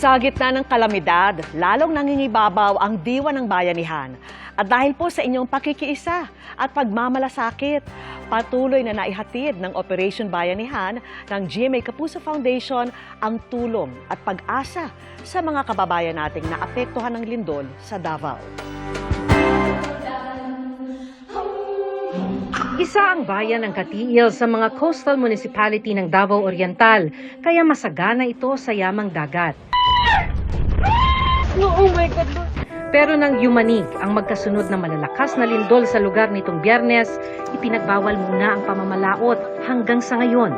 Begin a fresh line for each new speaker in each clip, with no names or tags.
Sa gitna ng kalamidad, lalong nangingibabaw ang diwa ng bayanihan. At dahil po sa inyong pakikiisa at pagmamalasakit, patuloy na naihatid ng Operation Bayanihan ng GMA Kapuso Foundation ang tulong at pag-asa sa mga kababayan nating naapektuhan ng lindol sa Davao.
Isa ang bayan ng Katiil sa mga coastal municipality ng Davao Oriental, kaya masagana ito sa yamang dagat. Pero nang yumanig ang magkasunod na malalakas na lindol sa lugar nitong biyernes, ipinagbawal muna ang pamamalaot hanggang sa ngayon.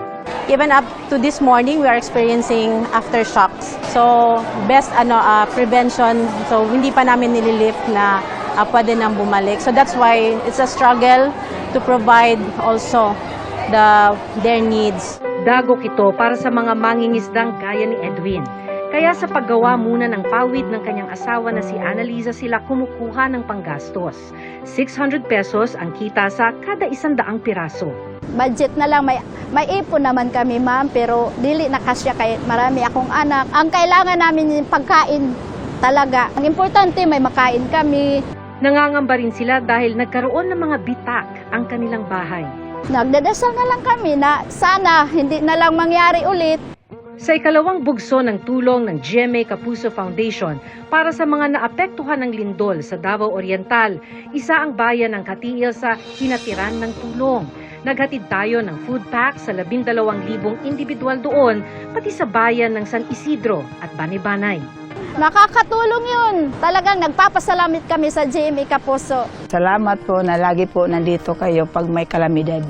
Even up to this morning, we are experiencing aftershocks. So, best ano ah, prevention. So, hindi pa namin nililift na ah, pwede nang bumalik. So, that's why it's a struggle to provide also the their needs.
Dagok ito para sa mga mangingisdang gaya ni Edwin. Kaya sa paggawa muna ng pawid ng kanyang asawa na si Annalisa sila kumukuha ng panggastos. 600 pesos ang kita sa kada isang daang piraso.
budget na lang may may ipon naman kami ma'am pero dili na kasya kay marami akong anak ang kailangan namin yung pagkain talaga ang importante may makain kami
Nangangamba rin sila dahil nagkaroon ng mga bitak ang kanilang bahay.
nagdadasal na lang kami na sana hindi na lang mangyari ulit
Sa ikalawang bugso ng tulong ng GMA Kapuso Foundation para sa mga naapektuhan ng lindol sa Davao Oriental, isa ang bayan ng Katiil sa hinatiran ng tulong. Naghatid tayo ng food pack sa 12,000 individual doon, pati sa bayan ng San Isidro at Banibanay.
nakakatulong yun talagang nagpapasalamat kami sa GMA Kapuso
Salamat po na lagi po nandito kayo pag may kalamidad.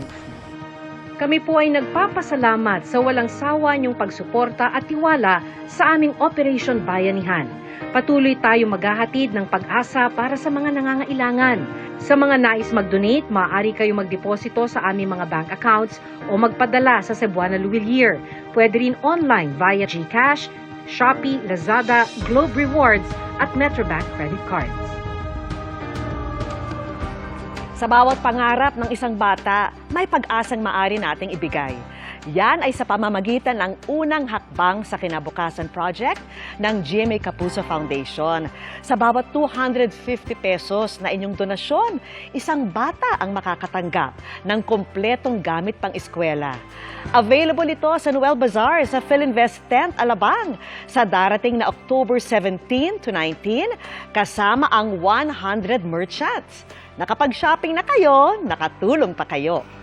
Kami po ay nagpapasalamat sa walang sawa niyong pagsuporta at tiwala sa aming Operation Bayanihan. Patuloy tayo maghahatid ng pag-asa para sa mga nangangailangan. Sa mga nais mag-donate, maaari kayo magdeposito sa aming mga bank accounts o magpadala sa Cebuana Luwilier. Pwede rin online via GCash, Shopee, Lazada, Globe Rewards at Metrobank credit cards.
Sa bawat pangarap ng isang bata, may pag-asang maari nating ibigay. Yan ay sa pamamagitan ng unang hakbang sa kinabukasan project ng GMA Kapuso Foundation. Sa bawat 250 pesos na inyong donasyon, isang bata ang makakatanggap ng kompletong gamit pang eskwela. Available ito sa Noel Bazaar sa Philinvest Tent Alabang sa darating na October 17 to 19 kasama ang 100 merchants. Nakapag-shopping na kayo, nakatulong pa kayo.